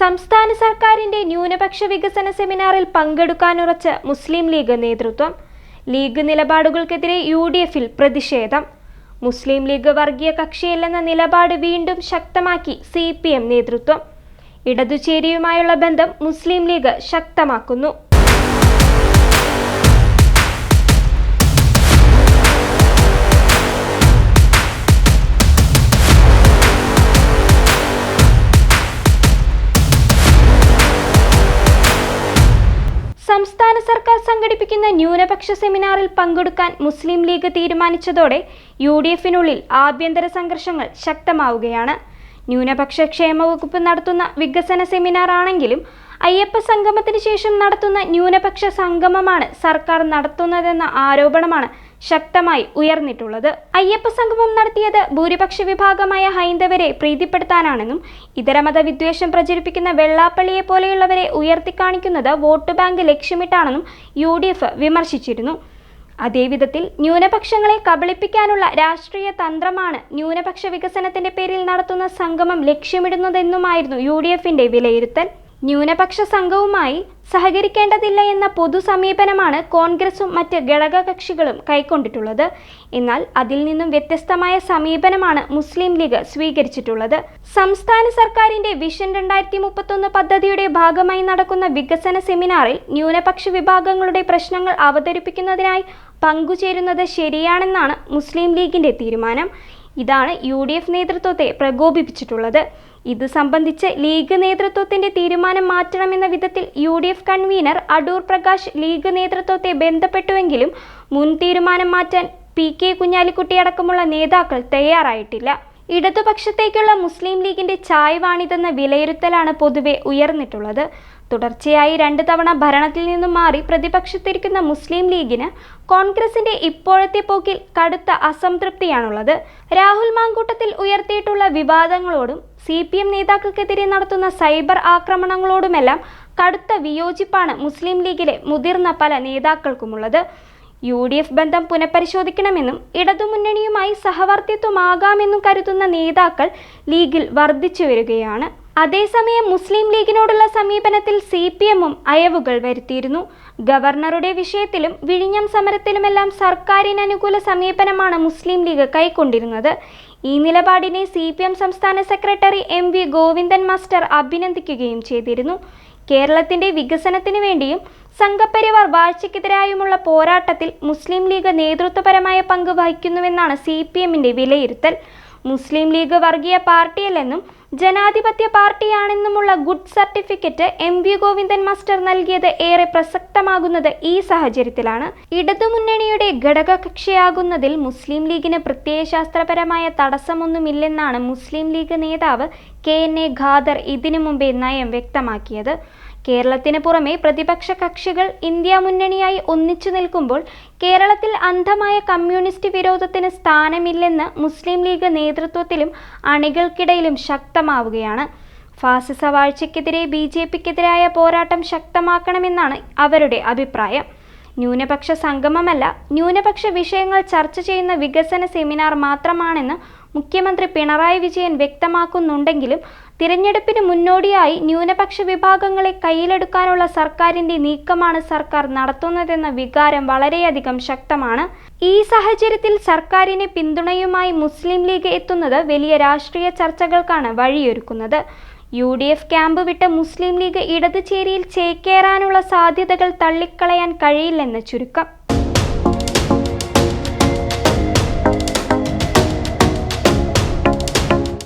സംസ്ഥാന സർക്കാരിന്റെ ന്യൂനപക്ഷ വികസന സെമിനാറിൽ പങ്കെടുക്കാനുറച്ച് മുസ്ലിം ലീഗ് നേതൃത്വം ലീഗ് നിലപാടുകൾക്കെതിരെ യു ഡി എഫിൽ പ്രതിഷേധം. മുസ്ലിം ലീഗ് വർഗീയ കക്ഷിയല്ലെന്ന നിലപാട് വീണ്ടും ശക്തമാക്കി സി പി എം നേതൃത്വം. ഇടതുചേരിയുമായുള്ള ബന്ധം മുസ്ലിം ലീഗ് ശക്തമാക്കുന്നു. സംസ്ഥാന സർക്കാർ സംഘടിപ്പിക്കുന്ന ന്യൂനപക്ഷ സെമിനാറിൽ പങ്കെടുക്കാൻ മുസ്ലിം ലീഗ് തീരുമാനിച്ചതോടെ യു ഡി എഫിനുള്ളിൽ ആഭ്യന്തര സംഘർഷങ്ങൾ ശക്തമാവുകയാണ്. ന്യൂനപക്ഷ ക്ഷേമ വകുപ്പ് നടത്തുന്ന വികസന സെമിനാർ ആണെങ്കിലും അയ്യപ്പ സംഗമത്തിന് ശേഷം നടത്തുന്ന ന്യൂനപക്ഷ സംഗമമാണ് സർക്കാർ നടത്തുന്നതെന്ന ആരോപണമാണ് ശക്തമായി ഉയർന്നിട്ടുള്ളത്. അയ്യപ്പ സംഗമം നടത്തിയത് ഭൂരിപക്ഷ വിഭാഗമായ ഹൈന്ദവരെ പ്രീതിപ്പെടുത്താനാണെന്നും ഇതരമത വിദ്വേഷം പ്രചരിപ്പിക്കുന്ന വെള്ളാപ്പള്ളിയെ പോലെയുള്ളവരെ ഉയർത്തിക്കാണിക്കുന്നത് വോട്ട് ബാങ്ക് ലക്ഷ്യമിട്ടാണെന്നും യു വിമർശിച്ചിരുന്നു. അതേവിധത്തിൽ ന്യൂനപക്ഷങ്ങളെ കബളിപ്പിക്കാനുള്ള രാഷ്ട്രീയ തന്ത്രമാണ് ന്യൂനപക്ഷ വികസനത്തിന്റെ പേരിൽ നടത്തുന്ന സംഗമം ലക്ഷ്യമിടുന്നതെന്നുമായിരുന്നു യു വിലയിരുത്തൽ. ന്യൂനപക്ഷ സംഘവുമായി സഹകരിക്കേണ്ടതില്ല എന്ന പൊതു സമീപനമാണ് കോൺഗ്രസും മറ്റ് ഘടകകക്ഷികളും കൈക്കൊണ്ടിട്ടുള്ളത്. എന്നാൽ അതിൽ നിന്നും വ്യത്യസ്തമായ സമീപനമാണ് മുസ്ലിം ലീഗ് സ്വീകരിച്ചിട്ടുള്ളത്. സംസ്ഥാന സർക്കാരിന്റെ വിഷൻ രണ്ടായിരത്തി മുപ്പത്തൊന്ന് പദ്ധതിയുടെ ഭാഗമായി നടക്കുന്ന വികസന സെമിനാറിൽ ന്യൂനപക്ഷ വിഭാഗങ്ങളുടെ പ്രശ്നങ്ങൾ അവതരിപ്പിക്കുന്നതിനായി പങ്കുചേരുന്നത് ശരിയാണെന്നാണ് മുസ്ലിം ലീഗിന്റെ തീരുമാനം. ഇതാണ് യു ഡി എഫ് നേതൃത്വത്തെ പ്രകോപിപ്പിച്ചിട്ടുള്ളത്. ഇത് സംബന്ധിച്ച് ലീഗ് നേതൃത്വത്തിന്റെ തീരുമാനം മാറ്റണമെന്ന വിധത്തിൽ U D F convener Adoor Prakash League നേതൃത്വത്തെ ബന്ധപ്പെട്ടുവെങ്കിലും മുൻ തീരുമാനം മാറ്റാൻ പി കെ കുഞ്ഞാലിക്കുട്ടി അടക്കമുള്ള നേതാക്കൾ തയ്യാറായിട്ടില്ല. ഇടതുപക്ഷത്തേക്കുള്ള മുസ്ലിം ലീഗിന്റെ ചായ്വാണിതെന്ന വിലയിരുത്തലാണ് പൊതുവെ ഉയർന്നിട്ടുള്ളത്. തുടർച്ചയായി രണ്ട് തവണ ഭരണത്തിൽ നിന്നും മാറി പ്രതിപക്ഷത്തിരിക്കുന്ന മുസ്ലിം ലീഗിന് കോൺഗ്രസിന്റെ ഇപ്പോഴത്തെ പോക്കിൽ കടുത്ത അസംതൃപ്തിയാണുള്ളത്. രാഹുൽ മാങ്കൂട്ടത്തിൽ ഉയർത്തിയിട്ടുള്ള വിവാദങ്ങളോടും സി പി എം നേതാക്കൾക്കെതിരെ നടത്തുന്ന സൈബർ ആക്രമണങ്ങളോടുമെല്ലാം കടുത്ത വിയോജിപ്പാണ് മുസ്ലിം ലീഗിലെ മുതിർന്ന പല നേതാക്കൾക്കുമുള്ളത്. യു ഡി എഫ് ബന്ധം പുനഃപരിശോധിക്കണമെന്നും ഇടതുമുന്നണിയുമായി സഹവർത്തിത്വമാകാമെന്നും കരുതുന്ന നേതാക്കൾ ലീഗിൽ വർദ്ധിച്ചു വരികയാണ്. അതേസമയം മുസ്ലിം ലീഗിനോടുള്ള സമീപനത്തിൽ സി പി എമ്മും അയവുകൾ വരുത്തിയിരുന്നു. ഗവർണറുടെ വിഷയത്തിലും വിഴിഞ്ഞം സമരത്തിലുമെല്ലാം സർക്കാരിന് അനുകൂല സമീപനമാണ് മുസ്ലിം ലീഗ് കൈക്കൊണ്ടിരുന്നത്. ഈ നിലപാടിനെ സി പി എം സംസ്ഥാന secretary M V Govindan master അഭിനന്ദിക്കുകയും ചെയ്തിരുന്നു. കേരളത്തിന്റെ വികസനത്തിനു വേണ്ടിയും സംഘപരിവാർ വാഴ്ചയ്ക്കെതിരായുമുള്ള പോരാട്ടത്തിൽ മുസ്ലിം ലീഗ് നേതൃത്വപരമായ പങ്ക് വഹിക്കുന്നുവെന്നാണ് സി പി വിലയിരുത്തൽ. മുസ്ലിം ലീഗ് വർഗീയ പാർട്ടിയല്ലെന്നും ജനാധിപത്യ പാർട്ടിയാണെന്നുമുള്ള good certificate M V Govindan master നൽകിയത് ഏറെ പ്രസക്തമാകുന്നത് ഈ സാഹചര്യത്തിലാണ്. ഇടതുമുന്നണിയുടെ ഘടകകക്ഷിയാകുന്നതിൽ മുസ്ലിം ലീഗിന് പ്രത്യയശാസ്ത്രപരമായ തടസ്സമൊന്നുമില്ലെന്നാണ് മുസ്ലിം ലീഗ് നേതാവ് കെ എൻ എ ഖാദർ ഇതിനു മുമ്പേ നയം വ്യക്തമാക്കിയത്. കേരളത്തിന് പുറമെ പ്രതിപക്ഷ കക്ഷികൾ ഇന്ത്യ മുന്നണിയായി ഒന്നിച്ചു നിൽക്കുമ്പോൾ കേരളത്തിൽ അന്ധമായ കമ്മ്യൂണിസ്റ്റ് വിരോധത്തിന് സ്ഥാനമില്ലെന്ന് മുസ്ലിം ലീഗ് നേതൃത്വത്തിലും അണികൾക്കിടയിലും ശക്തമാവുകയാണ്. ഫാസിസ വാഴ്ചയ്ക്കെതിരെ ബി ജെ പിക്കെതിരായ പോരാട്ടം ശക്തമാക്കണമെന്നാണ് അവരുടെ അഭിപ്രായം. ന്യൂനപക്ഷ സംഗമമല്ല ന്യൂനപക്ഷ വിഷയങ്ങൾ ചർച്ച ചെയ്യുന്ന വികസന സെമിനാർ മാത്രമാണെന്ന് മുഖ്യമന്ത്രി പിണറായി വിജയൻ വ്യക്തമാക്കുന്നുണ്ടെങ്കിലും തിരഞ്ഞെടുപ്പിന് മുന്നോടിയായി ന്യൂനപക്ഷ വിഭാഗങ്ങളെ കയ്യിലെടുക്കാനുള്ള സർക്കാരിന്റെ നീക്കമാണ് സർക്കാർ നടത്തുന്നതെന്ന വികാരം വളരെയധികം ശക്തമാണ്. ഈ സാഹചര്യത്തിൽ സർക്കാരിനെ പിന്തുണയുമായി മുസ്ലിം ലീഗ് എത്തുന്നത് വലിയ രാഷ്ട്രീയ ചർച്ചകൾക്കാണ് വഴിയൊരുക്കുന്നത്. യു ഡി എഫ് ക്യാമ്പ് വിട്ട് മുസ്ലിം ലീഗ് ഇടതുചേരിയിൽ ചേക്കേറാനുള്ള സാധ്യതകൾ തള്ളിക്കളയാൻ കഴിയില്ലെന്ന് ചുരുക്കം.